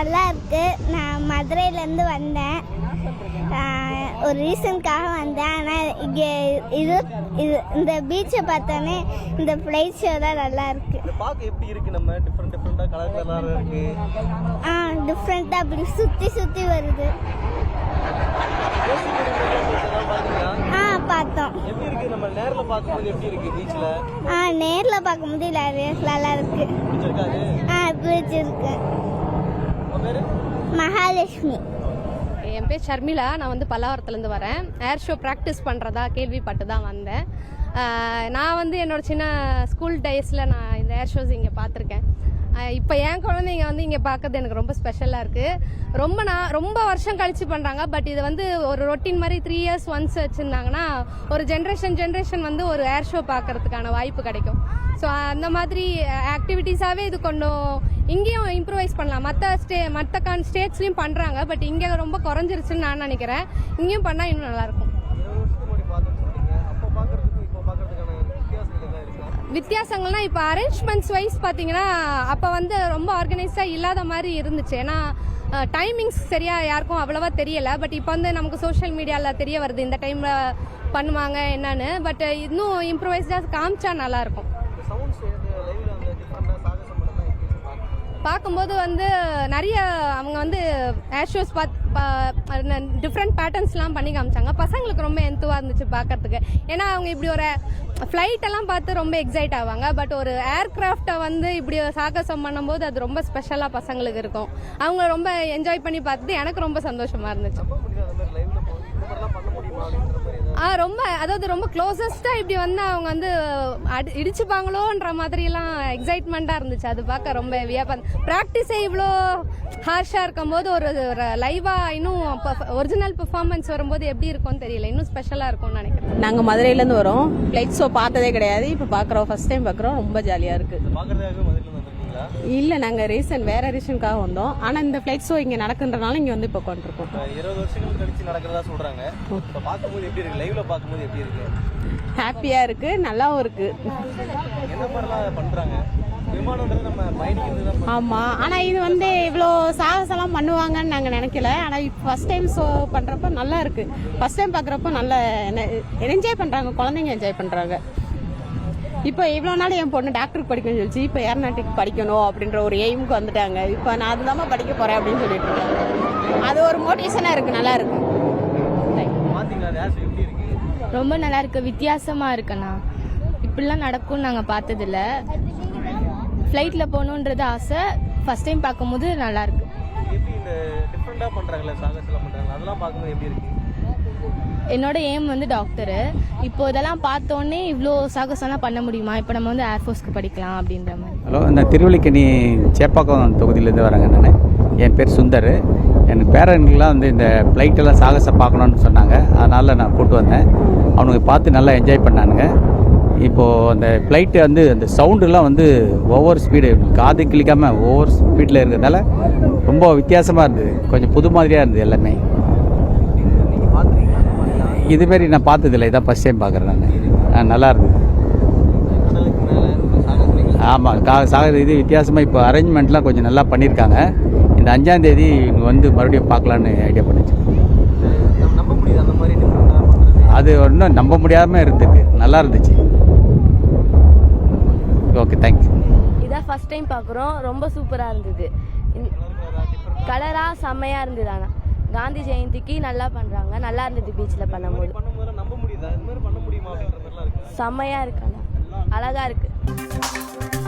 நல்லா இருக்கு. நான் மதுரையிலேருந்து வந்தேன். ஒரு ரீசனுக்காக வந்தேன். ஆனால் இங்கே இது இது இந்த பீச்சை பார்த்தோன்னே இந்த ஃப்ளைட் ஷோ தான் நல்லா இருக்கு. இதை பார்க்க எப்படி இருக்கு நம்ம? டிஃப்ரெண்ட் டிஃப்ரெண்டா கலர் கலரா இருக்கு. ஆ டிஃப்ரெண்ட்டாக அப்படி சுற்றி சுற்றி வருது. ஆ பார்த்தோம். எப்படி இருக்கு? நம்ம நேர்ல பார்க்கும்போது எப்படி இருக்கு பீச்ல ஆ நேரில் பார்க்கும்போது நல்லா இருக்கு. ஆ பிடிச்சிருக்கு. மகாலட்சுமி. என் பேர் ஷர்மிளா நான் வந்து பல்லாவரத்துலேருந்து வரேன். ஏர் ஷோ ப்ராக்டிஸ் பண்ணுறதா கேள்விப்பட்டு தான் வந்தேன். நான் வந்து என்னோட சின்ன ஸ்கூல் டேஸில் நான் இந்த ஏர் ஷோஸ் இங்கே பார்த்துருக்கேன். இப்போ என் குழந்தைங்க வந்து இங்கே பார்க்கறது எனக்கு ரொம்ப ஸ்பெஷலாக இருக்குது ரொம்ப நான் ரொம்ப வருஷம் கழிச்சு பண்ணுறாங்க பட் இது வந்து ஒரு ரொட்டீன் மாதிரி த்ரீ இயர்ஸ் ஒன்ஸ் வச்சுருந்தாங்கன்னா ஒரு ஜென்ரேஷன் ஜென்ரேஷன் வந்து ஒரு ஏர் ஷோ பார்க்கறதுக்கான வாய்ப்பு கிடைக்கும். ஸோ அந்த மாதிரி ஆக்டிவிட்டீஸாகவே இது கொஞ்சம் இங்கேயும் இம்ப்ரூவைஸ் பண்ணலாம். மற்ற ஸ்டே மற்ற கான் ஸ்டேட்ஸ்லையும் பண்ணுறாங்க பட் இங்கே ரொம்ப குறைஞ்சிருச்சுன்னு நான் நினைக்கிறேன். இங்கேயும் பண்ணால் இன்னும் நல்லாயிருக்கும் இருபது வருஷத்துக்கு முன்னாடி பார்த்தோம்னு சொன்னீங்க அப்போ பார்க்கறதுக்கும் இப்போ பார்க்கறதுக்கான வித்தியாசங்கள் என்ன இருக்கு வித்தியாசங்கள்னா இப்போ அரேஞ்ச்மெண்ட்ஸ் வைஸ் பார்த்தீங்கன்னா அப்போ வந்து ரொம்ப ஆர்கனைஸ்டாக இல்லாத மாதிரி இருந்துச்சு. ஏன்னா டைமிங்ஸ் சரியாக யாருக்கும் அவ்வளோவா தெரியலை. பட் இப்போ வந்து நமக்கு சோஷியல் மீடியாவில் தெரிய வருது இந்த டைமில் பண்ணுவாங்க என்னன்னு. பட் இன்னும் இம்ப்ரூவைஸ்டாக காமிச்சா நல்லாயிருக்கும். பார்க்கும்போது வந்து நிறைய அவங்க வந்து ஏர் ஷோஸ் பார்த்து டிஃப்ரெண்ட் பேட்டர்ன்ஸ்லாம் பண்ணி காமிச்சாங்க. பசங்களுக்கு ரொம்ப எந்துவாக இருந்துச்சு பார்க்கறதுக்கு ஏன்னா அவங்க இப்படி ஒரு ஃப்ளைட்டெல்லாம் பார்த்து ரொம்ப எக்ஸைட் ஆவாங்க. பட் ஒரு ஏர்கிராஃப்டை வந்து இப்படி சாகசம் பண்ணும்போது அது ரொம்ப ஸ்பெஷலாக பசங்களுக்கு இருக்கும். அவங்க ரொம்ப என்ஜாய் பண்ணி பார்த்துட்டு எனக்கு ரொம்ப சந்தோஷமாக இருந்துச்சு. ஆ ரொம்ப அதாவது ரொம்ப க்ளோசஸ்ட்டாக இப்படி வந்து அவங்க வந்து அடி இடிச்சுப்பாங்களோன்ற மாதிரிலாம் எக்ஸைட்மெண்ட்டாக இருந்துச்சு. அது பார்க்க ரொம்ப வியப்பா ப்ராக்டிஸே இவ்வளோ ஹார்ஷாக இருக்கும்போது ஒரு ஒரு லைவாக இன்னும் ஒரிஜினல் பெர்ஃபார்மன்ஸ் வரும்போது எப்படி இருக்கும்னு தெரியல. இன்னும் ஸ்பெஷலாக இருக்கும்னு நினைக்கிறேன். நாங்கள் மதுரையிலேருந்து வரோம். ஃப்ளைட் ஷோ பார்த்ததே கிடையாது. இப்போ பார்க்குறோம் ஃபர்ஸ்ட் டைம் பார்க்குறோம் ரொம்ப ஜாலியாக இருக்குது வந்திருக்கீங்களா இல்லை நாங்கள் ரீசன் வேற ரீசனுக்காக வந்தோம். ஆனால் இந்த ஃப்ளைட் ஷோ இங்கே நடக்குன்றனால இங்கே வந்து இப்போ இப்போ இருபது வருஷங்கள் கழிச்சு நடக்கிறதா சொல்றாங்க. இப்போ பார்க்கும்போது எப்படி இருக்கு? லைவ்ல பார்க்கும்போது எப்படி இருக்கு? ஹாப்பியாக இருக்குது நல்லாவும் இருக்குது என்ன மாதிரிலாம் தான் ஆமாம் ஆனால் இது வந்து இவ்வளோ சாகசம்லாம் பண்ணுவாங்கன்னு நாங்கள் நினைக்கல. ஆனால் இப்போ ஃபஸ்ட் டைம் ஷோ பண்ணுறப்ப நல்லா இருக்குது ஃபஸ்ட் டைம் பார்க்குறப்ப நல்ல என்ஜாய் பண்ணுறாங்க குழந்தைங்க என்ஜாய் பண்ணுறாங்க இப்போ இவ்வளோ நாள் என் பொண்ணு டாக்டருக்கு படிக்கணும்னு சொல்லிச்சு. இப்போ ஏர்நாட்டிக் படிக்கணும் அப்படின்ற ஒரு எய்முக்கு வந்துட்டாங்க. இப்போ நான் அதுதான் படிக்க போகிறேன் அப்படின்னு சொல்லிட்டு இருக்கேன் அது ஒரு மோட்டிவேஷனாக இருக்குது நல்லா இருக்கு. ரொம்ப நல்லா இருக்கு. வித்தியாசமாக இருக்குண்ணா இப்படிலாம் நடக்கும்னு நாங்கள் பார்த்ததில்ல. ஃப்ளைட்டில் போகணுன்றது ஆசை. ஃபஸ்ட் டைம் பார்க்கும்போது நல்லா இருக்கு. எப்படி இந்த டிஃப்ரெண்டா பண்றாங்கல்ல சாகசம்லாம் பண்றாங்க அதெல்லாம் பார்க்கும்போது எப்படி இருக்குது என்னோட எய்ம் வந்து டாக்டரு இப்போ இதெல்லாம் பார்த்தோன்னே இவ்வளோ சாகசம்லாம் பண்ண முடியுமா? இப்போ நம்ம வந்து ஏர்ஃபோர்ஸ்க்கு படிக்கலாம் அப்படின்ற மாதிரி. ஹலோ இந்த திருவள்ளிக்கணி சேப்பாக்கம் தொகுதியிலேருந்து வரேங்க நான். என் பேர் சுந்தர். எனக்கு பேரன்கள்லாம் வந்து இந்த ஃப்ளைட்டெல்லாம் சாகசம் பார்க்கணுன்னு சொன்னாங்க. அதனால் நான் கூட்டு வந்தேன். அவனுங்க பார்த்து நல்லா என்ஜாய் பண்ணானுங்க. இப்போது அந்த ஃப்ளைட்டு வந்து அந்த சவுண்டுலாம் வந்து ஓவர் ஸ்பீடு காது கிளிக்காமல் ஓவர் ஸ்பீடில் இருக்கிறதால ரொம்ப வித்தியாசமாக இருந்தது. கொஞ்சம் புது மாதிரியாக இருந்தது எல்லாமே நீங்க பாத்துறீங்களா அந்த மாதிரிலாம் இதுமாரி நான் பார்த்ததில்ல. இதான் ஃபஸ்ட் டைம் பார்க்குறேன் நான். நல்லா இருந்தது ஆமாம் கா சாகர் இது வித்தியாசமாக இப்போ அரேஞ்ச்மெண்ட்லாம் கொஞ்சம் நல்லா பண்ணியிருக்காங்க இந்த அஞ்சாம் தேதி வந்து மறுபடியும் பார்க்கலான்னு ஐடியா பண்ணிச்சு. அது ஒன்றும் நம்ப முடியாமல் இருந்துச்சு நல்லா இருந்துச்சு ஓகே தேங்க்யூ இதான் ஃபஸ்ட் டைம் பார்க்குறோம். ரொம்ப சூப்பராக இருந்தது. கலராக செம்மையாக இருந்தது ஆனால் காந்தி ஜெயந்திக்கு நல்லா பண்ணுறாங்க நல்லா இருந்தது பீச்சில் பண்ணும்போது. செம்மையாக இருக்கு. ஆனால் அழகாக இருக்குது